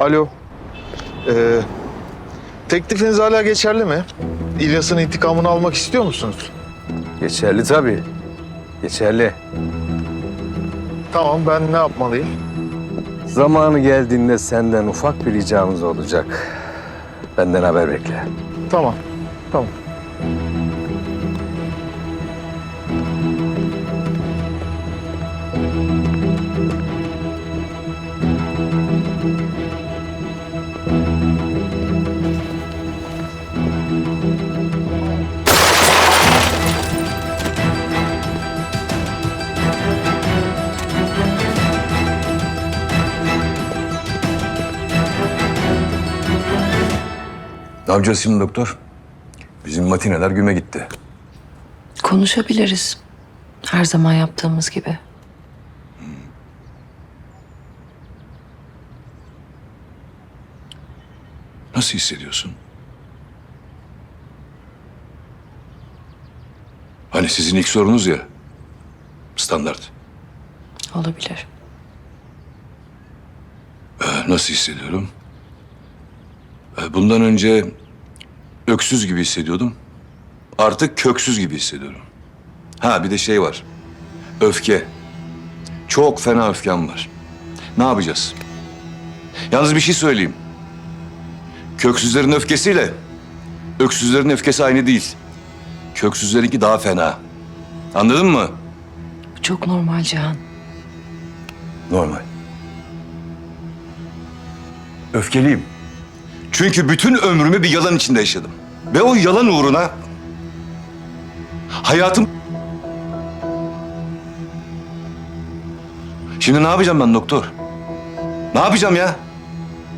Alo. Ee, teklifiniz hala geçerli mi? İlyas'ın intikamını almak istiyor musunuz? Geçerli tabii. Geçerli. Tamam ben ne yapmalıyım? Zamanı geldiğinde senden ufak bir ricamız olacak. Benden haber bekle. Tamam. Tamam. Ne yapacağız şimdi doktor? Bizim matineler güme gitti. Konuşabiliriz. Her zaman yaptığımız gibi. Nasıl hissediyorsun? Hani sizin ilk sorunuz ya. Standart. Olabilir. Ee, Nasıl hissediyorum? Ee, Bundan önce öksüz gibi hissediyordum. Artık köksüz gibi hissediyorum. Ha bir de şey var. Öfke. Çok fena öfkem var. Ne yapacağız? Yalnız bir şey söyleyeyim. Köksüzlerin öfkesiyle öksüzlerin öfkesi aynı değil. Köksüzlerinki daha fena. Anladın mı? Bu çok normal Cihan. Normal. Öfkeliyim. Çünkü bütün ömrümü bir yalan içinde yaşadım. Ve o yalan uğruna hayatım... Şimdi ne yapacağım ben doktor? Ne yapacağım ya?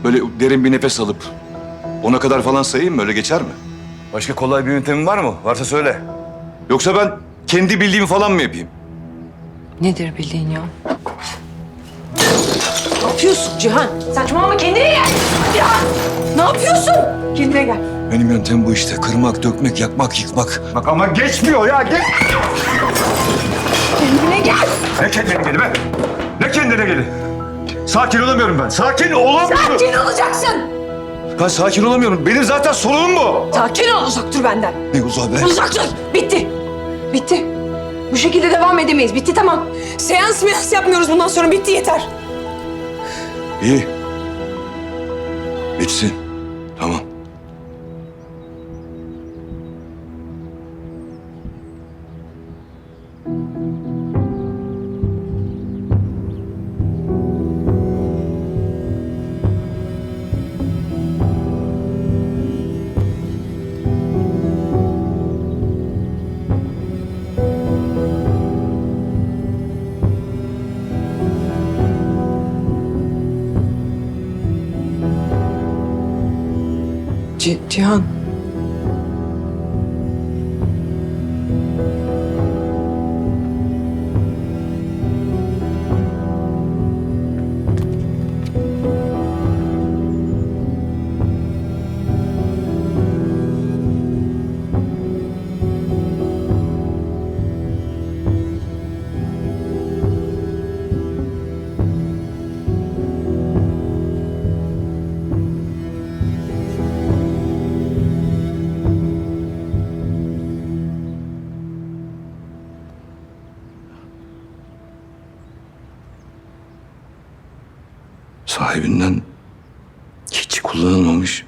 Böyle derin bir nefes alıp ona kadar falan sayayım mı? Öyle geçer mi? Başka kolay bir yöntemin var mı? Varsa söyle. Yoksa ben kendi bildiğimi falan mı yapayım? Nedir bildiğin yol? Ne yapıyorsun Cihan? Saçmalama kendine gel. Cihan! Ne yapıyorsun? Kendine gel. Benim yöntem bu işte. Kırmak, dökmek, yakmak, yıkmak. Bak ama geçmiyor ya. Geç. Kendine gel. Ne kendine geli be? Ne kendine geli? Sakin olamıyorum ben. Sakin olamıyorum. Sakin olacaksın. Ben sakin olamıyorum. Benim zaten sorunum bu. Sakin ol uzak dur benden. Ne uzağı be? Uzak dur. Bitti. Bitti. Bu şekilde devam edemeyiz. Bitti tamam. Seans means yapmıyoruz bundan sonra. Bitti yeter. İyi. Bitsin. C- Cihan. Sahibinden hiç kullanılmamış